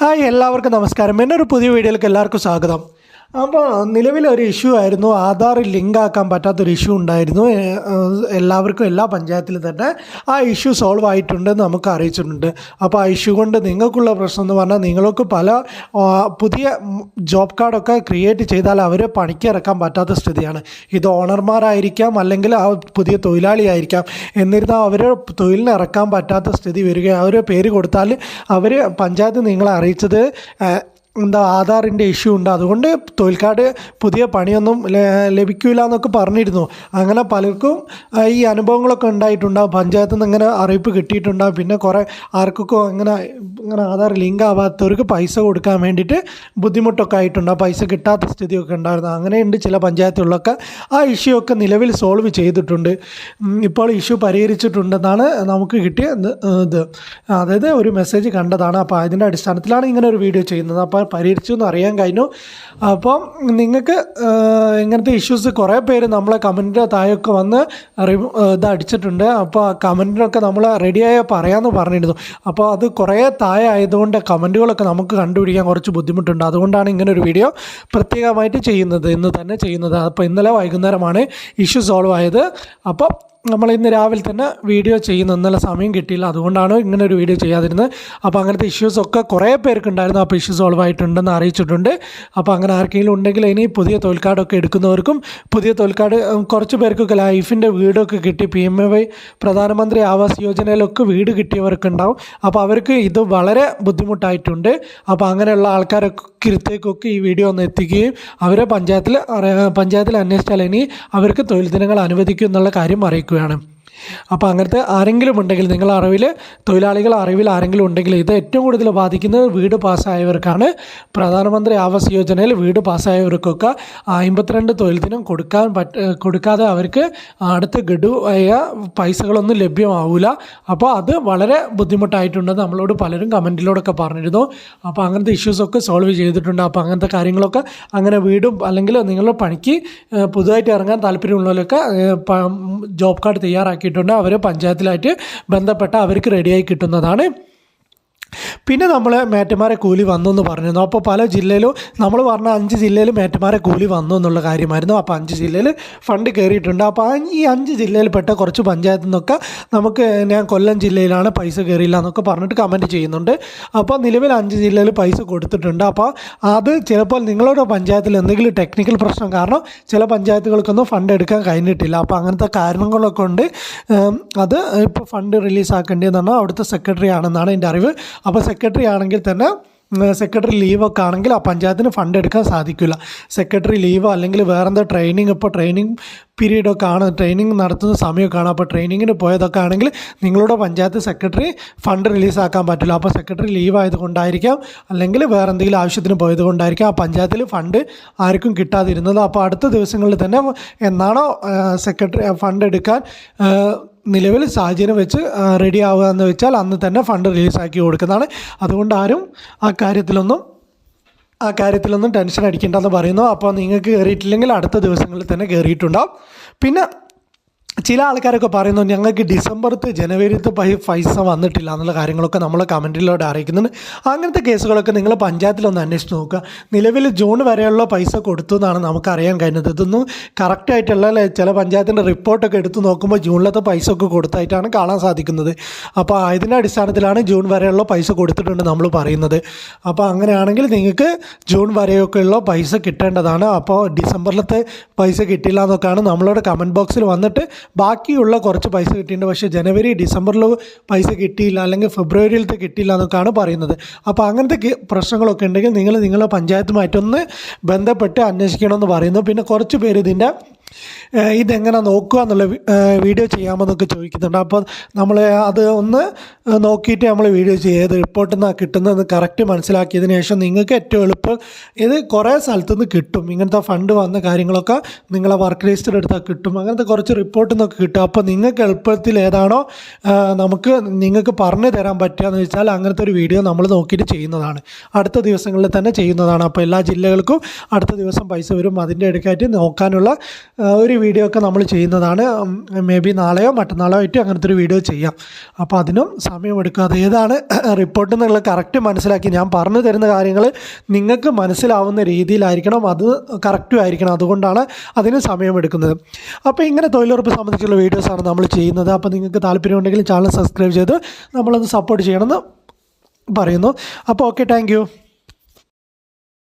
Hi എല്ലാവർക്കും നമസ്കാരം. എന്നൊരു പുതിയ വീഡിയോയിലേക്ക് എല്ലാവർക്കും സ്വാഗതം. അപ്പോൾ നിലവിലൊരു ഇഷ്യൂ ആയിരുന്നു. ആധാർ ലിങ്ക് ആക്കാൻ പറ്റാത്തൊരു ഇഷ്യൂ ഉണ്ടായിരുന്നു. എല്ലാവർക്കും എല്ലാ പഞ്ചായത്തിലും തന്നെ ആ ഇഷ്യൂ സോൾവ് ആയിട്ടുണ്ടെന്ന് നമുക്ക് അറിയിച്ചിട്ടുണ്ട്. അപ്പോൾ ആ ഇഷ്യൂ കൊണ്ട് നിങ്ങൾക്കുള്ള പ്രശ്നം എന്ന് പറഞ്ഞാൽ നിങ്ങൾക്ക് പല പുതിയ ജോബ് കാർഡൊക്കെ ക്രിയേറ്റ് ചെയ്താൽ അവരെ പണിക്ക് ഇറക്കാൻ പറ്റാത്ത സ്ഥിതിയാണ്. ഇത് ഓണർമാരായിരിക്കാം അല്ലെങ്കിൽ ആ പുതിയ തൊഴിലാളിയായിരിക്കാം. എന്നിരുന്നാൽ അവരെ തൊഴിലിന് ഇറക്കാൻ പറ്റാത്ത സ്ഥിതി വരികയും അവരെ പേര് കൊടുത്താൽ അവർ പഞ്ചായത്ത് നിങ്ങളെ അറിയിച്ചത് എന്താ ആധാറിന്റെ ഇഷ്യൂ ഉണ്ട്. അതുകൊണ്ട് തൊഴിൽ കാർഡ് പുതിയ പണിയൊന്നും ലഭിക്കില്ല എന്നൊക്കെ പറഞ്ഞിരുന്നു. അങ്ങനെ പലർക്കും ഈ അനുഭവങ്ങളൊക്കെ ഉണ്ടായിട്ടുണ്ടാകും പഞ്ചായത്തിൽ നിന്ന് ഇങ്ങനെ അറിയിപ്പ് കിട്ടിയിട്ടുണ്ടാകും പിന്നെ കുറേ ആർക്കൊക്കെ ഇങ്ങനെ ഇങ്ങനെ ആധാർ ലിങ്ക് ആവാത്തവർക്ക് പൈസ കൊടുക്കാൻ വേണ്ടിയിട്ട് ബുദ്ധിമുട്ടൊക്കെ ആയിട്ടുണ്ടാകും പൈസ കിട്ടാത്ത സ്ഥിതിയൊക്കെ ഉണ്ടായിരുന്നു. അങ്ങനെയുണ്ട് ചില പഞ്ചായത്തുകളിലൊക്കെ. ആ ഇഷ്യൂ ഒക്കെ നിലവിൽ സോൾവ് ചെയ്തിട്ടുണ്ട്. ഇപ്പോൾ ഇഷ്യൂ പരിഹരിച്ചിട്ടുണ്ടെന്നാണ് നമുക്ക് കിട്ടിയ ഇത്. അതായത് ഒരു മെസ്സേജ് കണ്ടതാണ്. അപ്പോൾ അതിന്റെ അടിസ്ഥാനത്തിലാണ് ഇങ്ങനെ ഒരു വീഡിയോ ചെയ്യുന്നത്. അപ്പോൾ പരിഹരിച്ചു എന്ന് അറിയാൻ കഴിഞ്ഞു. അപ്പം നിങ്ങൾക്ക് ഇങ്ങനത്തെ ഇഷ്യൂസ് കുറേ പേര് നമ്മളെ കമന്റിന്റെ താഴെയൊക്കെ വന്ന് ഇത് അടിച്ചിട്ടുണ്ട്. അപ്പോൾ കമന്റിനൊക്കെ നമ്മൾ റെഡിയായ പറയാമെന്ന് പറഞ്ഞിരുന്നു. അപ്പോൾ അത് കുറേ താഴെ ആയതുകൊണ്ട് കമന്റുകളൊക്കെ നമുക്ക് കണ്ടുപിടിക്കാൻ കുറച്ച് ബുദ്ധിമുട്ടുണ്ട്. അതുകൊണ്ടാണ് ഇങ്ങനെ ഒരു വീഡിയോ പ്രത്യേകമായിട്ട് ചെയ്യുന്നത് ഇന്ന് തന്നെ ചെയ്യുന്നത്. അപ്പോൾ ഇന്നലെ വൈകുന്നേരമാണ് ഇഷ്യൂ സോൾവ് ആയത്. അപ്പോൾ നമ്മൾ ഇന്ന് രാവിലെ തന്നെ വീഡിയോ ചെയ്യുന്നു. ഇന്നലെ സമയം കിട്ടിയില്ല. അതുകൊണ്ടാണ് ഇങ്ങനെ ഒരു വീഡിയോ ചെയ്യാതിരുന്നത്. അപ്പോൾ അങ്ങനത്തെ ഇഷ്യൂസ് ഒക്കെ കുറേ പേർക്ക് ഉണ്ടായിരുന്നു അപ്പോൾ ഇഷ്യൂ സോൾവ് ആയിട്ടുണ്ടെന്ന് അറിയിച്ചിട്ടുണ്ട്. അപ്പോൾ അങ്ങനെ ആർക്കെങ്കിലും ഉണ്ടെങ്കിൽ ഇനി പുതിയ തോൽക്കാടൊക്കെ എടുക്കുന്നവർക്കും പുതിയ തോൽക്കാട് കുറച്ച് പേർക്കൊക്കെ ലൈഫിന്റെ വീടൊക്കെ കിട്ടി. പി എം എ വൈ പ്രധാനമന്ത്രി ആവാസ് യോജനയിലൊക്കെ വീട് കിട്ടിയവർക്ക് ഉണ്ടാവും അപ്പോൾ അവർക്ക് ഇത് വളരെ ബുദ്ധിമുട്ടായിട്ടുണ്ട്. അപ്പോൾ അങ്ങനെയുള്ള ആൾക്കാരൊക്കെ കൃത്യക്കൊക്കെ ഈ വീഡിയോ ഒന്ന് എത്തിക്കുകയും അവരെ പഞ്ചായത്തിൽ പഞ്ചായത്തിൽ അന്വേഷിച്ചാൽ ഇനി അവർക്ക് തൊഴിൽ ദിനങ്ങൾ അനുവദിക്കും എന്നുള്ള കാര്യം അറിയിക്കുകയാണ് അപ്പോൾ അങ്ങനത്തെ ആരെങ്കിലും ഉണ്ടെങ്കിൽ നിങ്ങളുടെ അറിവിൽ തൊഴിലാളികൾ അറിവിൽ ആരെങ്കിലും ഉണ്ടെങ്കിൽ ഇത് ഏറ്റവും കൂടുതൽ ബാധിക്കുന്നത് വീട് പാസ്സായവർക്കാണ്. പ്രധാനമന്ത്രി ആവാസ് യോജനയിൽ വീട് പാസ്സായവർക്കൊക്കെ അമ്പത്തിരണ്ട് തൊഴിൽ ദിനം കൊടുക്കാൻ പറ്റ കൊടുക്കാതെ അവർക്ക് അടുത്ത ഗഡുവായ പൈസകളൊന്നും ലഭ്യമാവില്ല അപ്പോൾ അത് വളരെ ബുദ്ധിമുട്ടായിട്ടുണ്ടെന്ന് നമ്മളോട് പലരും കമന്റിലൂടെയൊക്കെ പറഞ്ഞിരുന്നു. അപ്പോൾ അങ്ങനത്തെ ഇഷ്യൂസൊക്കെ സോൾവ് ചെയ്തിട്ടുണ്ട്. അപ്പോൾ അങ്ങനത്തെ കാര്യങ്ങളൊക്കെ അങ്ങനെ വീടും അല്ലെങ്കിൽ നിങ്ങളുടെ പണിക്ക് പുതുതായിട്ട് ഇറങ്ങാൻ താല്പര്യമുള്ളവരൊക്കെ ജോബ് കാർഡ് തയ്യാറാക്കിയിട്ടുണ്ട് അവർ പഞ്ചായത്തിലായിട്ട് ബന്ധപ്പെട്ട അവർക്ക് റെഡിയായി കിട്ടുന്നതാണ്. പിന്നെ നമ്മൾ മേറ്റന്മാരെ കൂലി വന്നു എന്ന് പറഞ്ഞിരുന്നു. അപ്പോൾ പല ജില്ലയിലും നമ്മൾ പറഞ്ഞ അഞ്ച് ജില്ലയിൽ മേറ്റന്മാരെ കൂലി വന്നു എന്നുള്ള കാര്യമായിരുന്നു. അപ്പോൾ അഞ്ച് ജില്ലയിൽ ഫണ്ട് കയറിയിട്ടുണ്ട് അപ്പോൾ ഈ അഞ്ച് ജില്ലയിൽപ്പെട്ട കുറച്ച് പഞ്ചായത്തിൽ നിന്നൊക്കെ നമുക്ക് ഞാൻ കൊല്ലം ജില്ലയിലാണ് പൈസ കയറിയില്ല എന്നൊക്കെ പറഞ്ഞിട്ട് കമന്റ് ചെയ്യുന്നുണ്ട്. അപ്പോൾ നിലവിൽ അഞ്ച് ജില്ലയിൽ പൈസ കൊടുത്തിട്ടുണ്ട്. അപ്പോൾ അത് ചിലപ്പോൾ നിങ്ങളുടെ പഞ്ചായത്തിൽ എന്തെങ്കിലും ടെക്നിക്കൽ പ്രശ്നം കാരണം ചില പഞ്ചായത്തുകൾക്കൊന്നും ഫണ്ട് എടുക്കാൻ കഴിഞ്ഞിട്ടില്ല. അപ്പോൾ അങ്ങനത്തെ കാരണങ്ങളൊക്കെ ഉണ്ട്. അത് ഇപ്പോൾ ഫണ്ട് റിലീസാക്കേണ്ടതെന്നാണ് അവിടുത്തെ സെക്രട്ടറി ആണെന്നാണ് എന്റെ അറിവ്. അപ്പോൾ സെക്രട്ടറി ആണെങ്കിൽ തന്നെ സെക്രട്ടറി ലീവൊക്കെ ആണെങ്കിൽ ആ പഞ്ചായത്തിന് ഫണ്ട് എടുക്കാൻ സാധിക്കില്ല. സെക്രട്ടറി ലീവോ അല്ലെങ്കിൽ വേറെന്താ ട്രെയിനിങ് ഇപ്പോൾ ട്രെയിനിങ് പീരീഡൊക്കെ ആണ്. ട്രെയിനിങ് നടത്തുന്ന സമയമൊക്കെ ആണ്. അപ്പോൾ ട്രെയിനിങ്ങിന് പോയതൊക്കെ ആണെങ്കിൽ നിങ്ങളുടെ പഞ്ചായത്ത് സെക്രട്ടറി ഫണ്ട് റിലീസാക്കാൻ പറ്റില്ല. അപ്പോൾ സെക്രട്ടറി ലീവ് ആയതുകൊണ്ടായിരിക്കാം. അല്ലെങ്കിൽ വേറെ എന്തെങ്കിലും ആവശ്യത്തിന് പോയതുകൊണ്ടായിരിക്കാം ആ പഞ്ചായത്തിൽ ഫണ്ട് ആർക്കും കിട്ടാതിരുന്നത്. അപ്പോൾ അടുത്ത ദിവസങ്ങളിൽ തന്നെ എന്നാണോ സെക്രട്ടറി ഫണ്ട് എടുക്കാൻ നിലവിൽ സാഹചര്യം വെച്ച് റെഡി ആവുക എന്ന് വെച്ചാൽ അന്ന് തന്നെ ഫണ്ട് റിലീസാക്കി കൊടുക്കുന്നതാണ്. അതുകൊണ്ട് ആരും ആ കാര്യത്തിലൊന്നും ആ കാര്യത്തിലൊന്നും ടെൻഷൻ അടിക്കേണ്ടെന്ന് പറയുന്നു. അപ്പോൾ നിങ്ങൾക്ക് കയറിയിട്ടില്ലെങ്കിൽ അടുത്ത ദിവസങ്ങളിൽ തന്നെ കയറിയിട്ടുണ്ടാവും പിന്നെ ചില ആൾക്കാരൊക്കെ പറയുന്നു ഞങ്ങൾക്ക് ഡിസംബർത്ത് ജനുവരിത്ത് പൈസ വന്നിട്ടില്ല എന്നുള്ള കാര്യങ്ങളൊക്കെ നമ്മൾ കമന്റിലൂടെ അറിയിക്കുന്നുണ്ട്. അങ്ങനത്തെ കേസുകളൊക്കെ നിങ്ങൾ പഞ്ചായത്തിലൊന്ന് അന്വേഷിച്ച് നോക്കുക. നിലവിൽ ജൂൺ വരെയുള്ള പൈസ കൊടുത്തു എന്നാണ് നമുക്ക് അറിയാൻ കഴിഞ്ഞത്. ഇതൊന്നും കറക്റ്റായിട്ടുള്ള ചില പഞ്ചായത്തിന്റെ റിപ്പോർട്ടൊക്കെ എടുത്ത് നോക്കുമ്പോൾ ജൂണിലത്തെ പൈസ ഒക്കെ കൊടുത്തായിട്ടാണ് കാണാൻ സാധിക്കുന്നത്. അപ്പോൾ അതിന്റെ അടിസ്ഥാനത്തിലാണ് ജൂൺ വരെയുള്ള പൈസ കൊടുത്തിട്ടുണ്ട് നമ്മൾ പറയുന്നത്. അപ്പോൾ അങ്ങനെയാണെങ്കിൽ നിങ്ങൾക്ക് ജൂൺ വരെയൊക്കെയുള്ള പൈസ കിട്ടേണ്ടതാണ്. അപ്പോൾ ഡിസംബറിലത്തെ പൈസ കിട്ടില്ല എന്നൊക്കെയാണ് നമ്മളോട് കമന്റ് ബോക്സിൽ വന്നിട്ട് ബാക്കിയുള്ള കുറച്ച് പൈസ കിട്ടിയിട്ടുണ്ട്. പക്ഷേ ജനുവരി ഡിസംബറിൽ പൈസ കിട്ടിയില്ല. അല്ലെങ്കിൽ ഫെബ്രുവരിയിലത്തെ കിട്ടിയില്ല എന്നൊക്കെയാണ് പറയുന്നത്. അപ്പോൾ അങ്ങനത്തെ പ്രശ്നങ്ങളൊക്കെ ഉണ്ടെങ്കിൽ നിങ്ങൾ നിങ്ങളുടെ പഞ്ചായത്തുമായിട്ടൊന്ന് ബന്ധപ്പെട്ട് അന്വേഷിക്കണമെന്ന് പറയുന്നു. പിന്നെ കുറച്ച് പേര് ഇതിന്റെ ഇതെങ്ങനെ നോക്കുക എന്നുള്ള വീഡിയോ ചെയ്യാമെന്നൊക്കെ ചോദിക്കുന്നുണ്ട്. അപ്പോൾ നമ്മൾ അത് ഒന്ന് നോക്കിയിട്ട് നമ്മൾ വീഡിയോ ചെയ്യുക ഏത് റിപ്പോർട്ടിൽ നിന്നാണ് കിട്ടുന്നതെന്ന് കറക്റ്റ് മനസ്സിലാക്കിയതിന് ശേഷം നിങ്ങൾക്ക് ഏറ്റവും എളുപ്പം ഇത് കുറേ സ്ഥലത്തു നിന്ന് കിട്ടും. ഇങ്ങനത്തെ ഫണ്ട് വന്ന കാര്യങ്ങളൊക്കെ നിങ്ങളെ വർക്ക് രജിസ്റ്റർ എടുത്താൽ കിട്ടും. അങ്ങനത്തെ കുറച്ച് റിപ്പോർട്ടിൽ നിന്നൊക്കെ കിട്ടും. അപ്പോൾ നിങ്ങൾക്ക് എളുപ്പത്തിൽ ഏതാണോ നമുക്ക് നിങ്ങൾക്ക് പറഞ്ഞു തരാൻ പറ്റുക എന്ന് വെച്ചാൽ അങ്ങനത്തെ ഒരു വീഡിയോ നമ്മൾ നോക്കിയിട്ട് ചെയ്യുന്നതാണ്. അടുത്ത ദിവസങ്ങളിൽ തന്നെ ചെയ്യുന്നതാണ്. അപ്പോൾ എല്ലാ ജില്ലകൾക്കും അടുത്ത ദിവസം പൈസ വരും. അതിന്റെ ഇടയ്ക്കായിട്ട് നോക്കാനുള്ള ഒരു വീഡിയോ ഒക്കെ നമ്മൾ ചെയ്യുന്നതാണ്. മേ ബി നാളെയോ മറ്റന്നാളോ ആയിട്ട് അങ്ങനത്തെ ഒരു വീഡിയോ ചെയ്യാം. അപ്പോൾ അതിനും സമയമെടുക്കും അത് ഏതാണ് റിപ്പോർട്ട് എന്നുള്ളത് കറക്റ്റ് മനസ്സിലാക്കി ഞാൻ പറഞ്ഞു തരുന്ന കാര്യങ്ങൾ നിങ്ങൾക്ക് മനസ്സിലാവുന്ന രീതിയിലായിരിക്കണം. അത് കറക്റ്റും ആയിരിക്കണം. അതുകൊണ്ടാണ് അതിന് സമയമെടുക്കുന്നത് അപ്പോൾ ഇങ്ങനെ തൊഴിലുറപ്പ് സംബന്ധിച്ചുള്ള വീഡിയോസാണ് നമ്മൾ ചെയ്യുന്നത്. അപ്പോൾ നിങ്ങൾക്ക് താല്പര്യമുണ്ടെങ്കിൽ ചാനൽ സബ്സ്ക്രൈബ് ചെയ്ത് നമ്മളത് സപ്പോർട്ട് ചെയ്യണമെന്ന് പറയുന്നു. അപ്പോൾ ഓക്കെ താങ്ക്